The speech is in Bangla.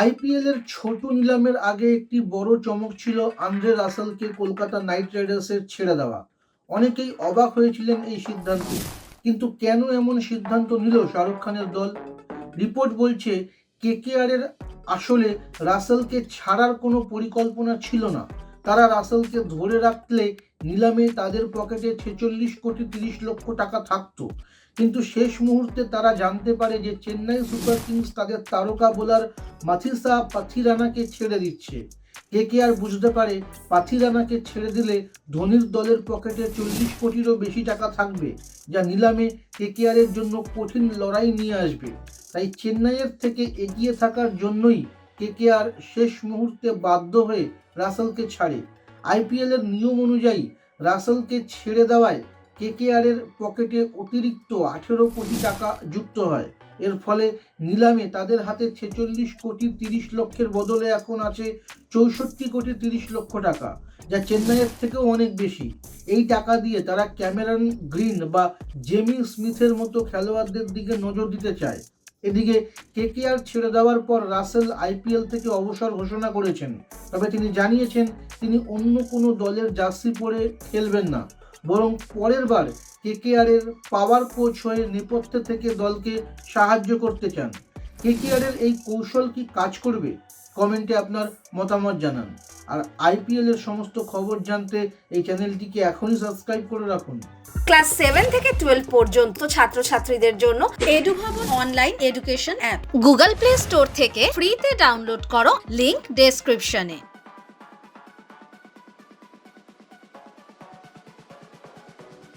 আইপিএল এর ছোট নিলামের আগে একটি বড় চমক ছিল আন্দ্রে রাসেলকে কলকাতা নাইট রাইডার্সের ছেড়ে দেওয়া। অনেকেই অবাক হয়েছিলেন এই সিদ্ধান্তে, কিন্তু কেন এমন সিদ্ধান্ত নিল শাহরুখ খানের দল? রিপোর্ট বলছে কেকেআর এর আসলে রাসেলকে ছাড়ার কোনো পরিকল্পনা ছিল না। তারা রাসেলকে ধরে রাখলে নিলামে তাদের পকেটে ছেচল্লিশ কোটি তিরিশ লক্ষ টাকা থাকতো। কিন্তু শেষ মুহূর্তে তারা জানতে পারে যে চেন্নাই সুপার কিংস তাদের তারকা বোলার মাথিসা পাথিরানাকে ছেড়ে দিচ্ছে। কে কে আর বুঝতে পারে পাথিরানাকে ছেড়ে দিলে ধোনির দলের পকেটে চল্লিশ কোটিরও বেশি টাকা থাকবে, যা নিলামে কে কে এর জন্য কঠিন লড়াই নিয়ে আসবে। তাই চেন্নাইয়ের থেকে এগিয়ে থাকার জন্যই কে কে শেষ মুহূর্তে বাধ্য হয়ে রাসেলকে ছাড়ে। আইপিএল এর নিয়ম অনুযায়ী রাসেলকে ছেড়ে দেওয়ায় কেকেআর এর পকেটে অতিরিক্ত আঠেরো কোটি টাকা যুক্ত হয়। এর ফলে নিলামে তাদের হাতে ছেচল্লিশ কোটি তিরিশ লক্ষের বদলে এখন আছে চৌষট্টি কোটি তিরিশ লক্ষ টাকা, যা চেন্নাইয়ের থেকেও অনেক বেশি। এই টাকা দিয়ে তারা ক্যামেরন গ্রিন বা জেমি স্মিথের মতো খেলোয়াড়দের দিকে নজর দিতে চায়। এদিকে কেকেআর ছেড়ে দেওয়ার পর রাসেল আইপিএল থেকে অবসর ঘোষণা করেছেন। তবে তিনি জানিয়েছেন, তিনি অন্য কোনো দলের জার্সি পরে খেলবেন না। বরং পরের বার কেকেআর এর পাওয়ার কোচ হয়ে নেপথ্যে থেকে দলকে সাহায্য করতে চান। কেকেআর এর এই কৌশল কি কাজ করবে? কমেন্টে আপনার মতামত জানান। আর আইপিএল এর সমস্ত খবর জানতে এই চ্যানেলটিকে এখনই সাবস্ক্রাইব করে রাখুন। ক্লাস সেভেন থেকে টুয়েলভ পর্যন্ত ছাত্রছাত্রীদের জন্য এডুভবন online education app. Google Play Store থেকে ফ্রিতে ডাউনলোড করো লিংক ডেসক্রিপশনে।